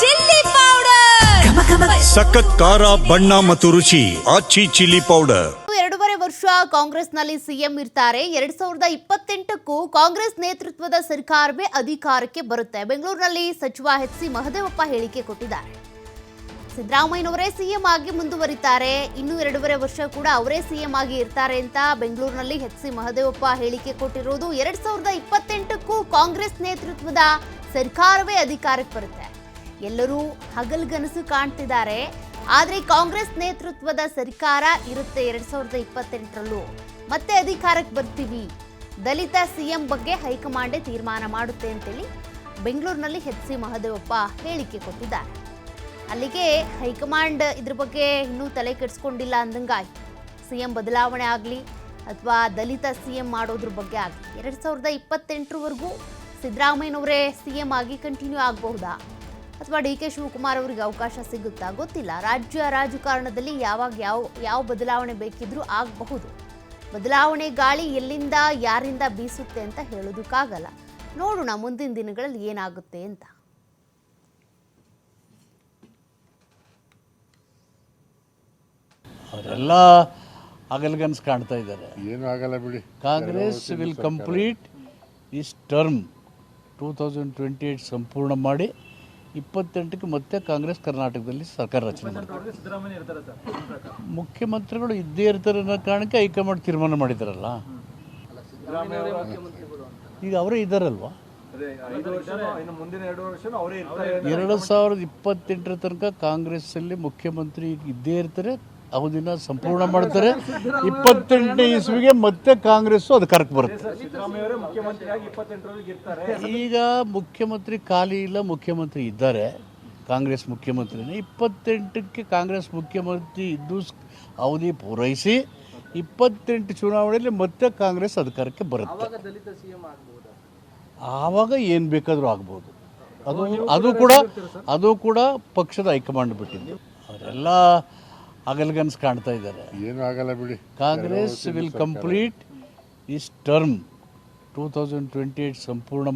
Chilli powder. ಸಖತ್ ಖಾರ ಬಣ್ಣ ಮತ್ತು ರುಚಿ ಆಚಿ ಚಿಲ್ಲಿ ಪೌಡರ್. ಎರಡೂವರೆ ವರ್ಷ ಕಾಂಗ್ರೆಸ್ನಲ್ಲಿ ಸಿಎಂ ಇರ್ತಾರೆ. ಎರಡ್ ಸಾವಿರದ ಇಪ್ಪತ್ತೆಂಟಕ್ಕೂ ಕಾಂಗ್ರೆಸ್ ನೇತೃತ್ವದ ಸರ್ಕಾರವೇ ಅಧಿಕಾರಕ್ಕೆ ಬರುತ್ತೆ. ಬೆಂಗಳೂರಿನಲ್ಲಿ ಸಚಿವ ಎಚ್ ಸಿ ಮಹದೇವಪ್ಪ ಹೇಳಿಕೆ ಕೊಟ್ಟಿದ್ದಾರೆ. ಸಿದ್ದರಾಮಯ್ಯನವರೇ ಸಿಎಂ ಆಗಿ ಮುಂದುವರಿತಾರೆ. ಇನ್ನು ಎರಡೂವರೆ ವರ್ಷ ಕೂಡ ಅವರೇ ಸಿಎಂ ಆಗಿ ಇರ್ತಾರೆ ಅಂತ ಬೆಂಗಳೂರಿನಲ್ಲಿ ಎಚ್ ಸಿ ಮಹದೇವಪ್ಪ ಹೇಳಿಕೆ ಕೊಟ್ಟಿರೋದು. ಎರಡ್ ಸಾವಿರದ ಇಪ್ಪತ್ತೆಂಟಕ್ಕೂ ಕಾಂಗ್ರೆಸ್ ನೇತೃತ್ವದ ಸರ್ಕಾರವೇ ಅಧಿಕಾರಕ್ಕೆ ಬರುತ್ತೆ. ಎಲ್ಲರೂ ಹಗಲ್ಗನಸು ಕಾಣ್ತಿದ್ದಾರೆ. ಆದರೆ ಕಾಂಗ್ರೆಸ್ ನೇತೃತ್ವದ ಸರ್ಕಾರ ಇರುತ್ತೆ ಎರಡ್ ಸಾವಿರದ ಇಪ್ಪತ್ತೆಂಟರಲ್ಲೂ. ಮತ್ತೆ ಅಧಿಕಾರಕ್ಕೆ ಬರ್ತೀವಿ. ದಲಿತ ಸಿಎಂ ಬಗ್ಗೆ ಹೈಕಮಾಂಡೇ ತೀರ್ಮಾನ ಮಾಡುತ್ತೆ ಅಂತೇಳಿ ಬೆಂಗಳೂರಿನಲ್ಲಿ ಎಚ್ ಸಿ ಮಹದೇವಪ್ಪ ಹೇಳಿಕೆ ಕೊಟ್ಟಿದ್ದಾರೆ. ಅಲ್ಲಿಗೆ ಹೈಕಮಾಂಡ್ ಇದ್ರ ಬಗ್ಗೆ ಇನ್ನೂ ತಲೆ ಕೆಡಿಸ್ಕೊಂಡಿಲ್ಲ ಅಂದಂಗಾಯ್ತು. ಸಿಎಂ ಬದಲಾವಣೆ ಆಗಲಿ ಅಥವಾ ದಲಿತ ಸಿಎಂ ಮಾಡೋದ್ರ ಬಗ್ಗೆ ಆಗಲಿ. ಎರಡು ಸಾವಿರದ ಇಪ್ಪತ್ತೆಂಟರವರೆಗೂ ಸಿದ್ದರಾಮಯ್ಯನವರೇ ಸಿ ಎಂ ಆಗಿ ಕಂಟಿನ್ಯೂ ಆಗಬಹುದಾ? ಅಥವಾ ಡಿ ಕೆ ಶಿವಕುಮಾರ್ ಅವರಿಗೆ ಅವಕಾಶ ಸಿಗುತ್ತಾ ಗೊತ್ತಿಲ್ಲ. ರಾಜ್ಯ ರಾಜಕಾರಣದಲ್ಲಿ ಯಾವಾಗ ಯಾವ ಯಾವ ಬದಲಾವಣೆ ಬೇಕಿದ್ರೂ ಆಗಬಹುದು. ಬದಲಾವಣೆ ಗಾಳಿ ಎಲ್ಲಿಂದ ಯಾರಿಂದ ಬೀಸುತ್ತೆ ಅಂತ ಹೇಳೋದಕ್ಕಾಗಲ್ಲ. ನೋಡೋಣ ಮುಂದಿನ ದಿನಗಳಲ್ಲಿ ಏನಾಗುತ್ತೆ ಅಂತ. ಅವರೆಲ್ಲ ಅಗಲ್ಗನ್ಸ್ ಕಾಣ್ತಾ ಇದ್ದಾರೆ. ಏನು ಆಗಲ್ಲ ಬಿಡಿ. Congress will complete is term. Two thousand twenty eight ಸಂಪೂರ್ಣ ಮಾಡಿ ಇಪ್ಪತ್ತೆಂಟಕ್ಕೆ ಮತ್ತೆ ಕಾಂಗ್ರೆಸ್ ಕರ್ನಾಟಕದಲ್ಲಿ ಸರ್ಕಾರ ರಚನೆ ಮಾಡ್ತಾರೆ ಮುಖ್ಯಮಂತ್ರಿಗಳು ಇದ್ದೇ ಇರ್ತಾರೆ ಅನ್ನೋ ಕಾರಣಕ್ಕೆ ಹೈಕಮಾಂಡ್ ತೀರ್ಮಾನ ಮಾಡಿದಾರಲ್ಲ? ಈಗ ಅವರೇ ಇದ್ದಾರಲ್ವಾ? ಎರಡು ಸಾವಿರದ ಇಪ್ಪತ್ತೆಂಟರ ತನಕ ಕಾಂಗ್ರೆಸ್ಸಲ್ಲಿ ಮುಖ್ಯಮಂತ್ರಿ ಇದ್ದೇ ಇರ್ತಾರೆ. ಅವಧಿನ ಸಂಪೂರ್ಣ ಮಾಡ್ತಾರೆ. ಇಪ್ಪತ್ತೆಂಟನೇ ಇಸ್ವಿಗೆ ಮತ್ತೆ ಕಾಂಗ್ರೆಸ್ಸು ಅಧಿಕಾರಕ್ಕೆ ಬರುತ್ತೆ. ಈಗ ಮುಖ್ಯಮಂತ್ರಿ ಖಾಲಿ ಇಲ್ಲ ಮುಖ್ಯಮಂತ್ರಿ ಇದ್ದಾರೆ. ಕಾಂಗ್ರೆಸ್ ಮುಖ್ಯಮಂತ್ರಿನೇ. ಇಪ್ಪತ್ತೆಂಟಕ್ಕೆ ಕಾಂಗ್ರೆಸ್ ಮುಖ್ಯಮಂತ್ರಿ ಇದ್ದು ಅವಧಿ ಪೂರೈಸಿ ಇಪ್ಪತ್ತೆಂಟು ಚುನಾವಣೆಯಲ್ಲಿ ಮತ್ತೆ ಕಾಂಗ್ರೆಸ್ ಅಧಿಕಾರಕ್ಕೆ ಬರುತ್ತೆ. ಆವಾಗ ಏನು ಬೇಕಾದರೂ ಆಗ್ಬೋದು. ಅದು ಅದು ಕೂಡ ಅದು ಕೂಡ ಪಕ್ಷದ ಹೈಕಮಾಂಡ್ ಬಿಟ್ಟಿದ್ದು. ಅವರೆಲ್ಲ ಹಗಲ್ಗನ್ಸ್ ಕಾಣ್ತಾ ಇದ್ದಾರೆ. ಏನು ಆಗಲ್ಲ ಬಿಡಿ. Congress will complete is term. Two thousand twenty eight ಸಂಪೂರ್ಣ